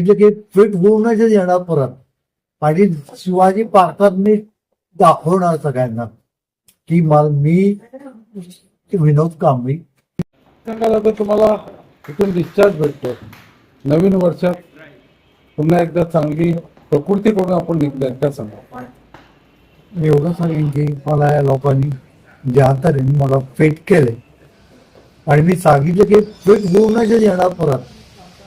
म्हणजे की फिट होऊनच येणार परत. आणि शिवाजी पार्कात मी दाखवणार सगळ्यांना की मला मी विनोद कांबळी. तर तुम्हाला इथून डिस्चार्ज भेटतो. नवीन वर्षात पुन्हा एकदा चांगली प्रकृती करून आपण निघतो एकदा सांगा. मी एवढं सांगेन की मला या लोकांनी ज्या तऱ्हेने मला फिट केले आणि मी सांगितलं की फिट होऊनच येणार परत.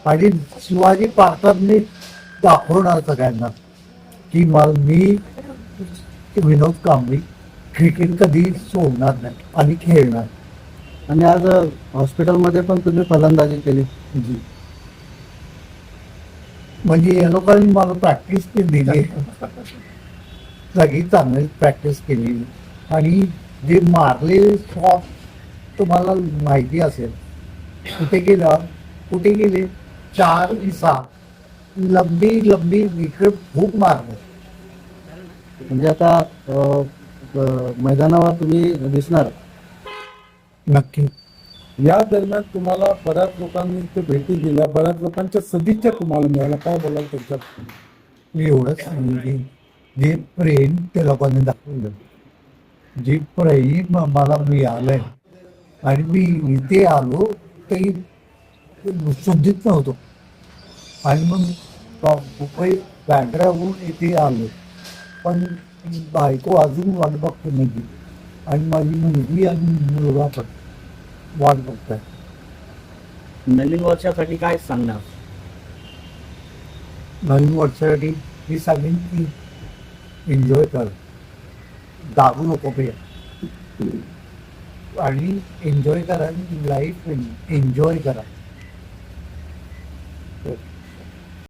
आणि शिवाजी पार्कात मी दाखवणार सगळ्यांना की मला मी विनोद कांबळी क्रिकेट कधी सोडणार नाही आणि खेळणार आणि आज हॉस्पिटलमध्ये पण तुम्ही फलंदाजी केली. जी. म्हणजे या लोकांनी मला प्रॅक्टिस केली दिली. सगळी चांगली प्रॅक्टिस केली. आणि जे मारले शॉट तुम्हाला माहिती असेल कुठे गेला कुठे गेले? चार सहा लंबी लंबी विकेट खूप मारले. म्हणजे आता मैदानावर तुम्ही दिसणार. नक्की. या दरम्यान तुम्हाला बऱ्याच लोकांनी ते भेटी दिल्या. बऱ्याच लोकांच्या सदिच्छा तुम्हाला मिळाल्या. काय बोलाल त्यांच्यात? मी एवढंच सांगेन की जे प्रेम त्या लोकांनी दाखवलं. जे प्रेम मला मिळालंय. आणि मी इथे आलो काही शुद्धीत नव्हतो. आणि मग मुंबई बँड्राहून इथे आलो. पण बायको अजून वाट बघते माझी आणि माझी मुलगी आणि मुलगा पण वाट बघताय नवीन वर्षासाठी काय सांगणार? नवीन वर्षासाठी मी सांगेन की एन्जॉय कर. दारू नको पे आणि एन्जॉय करा लाईफ एन्जॉय करा.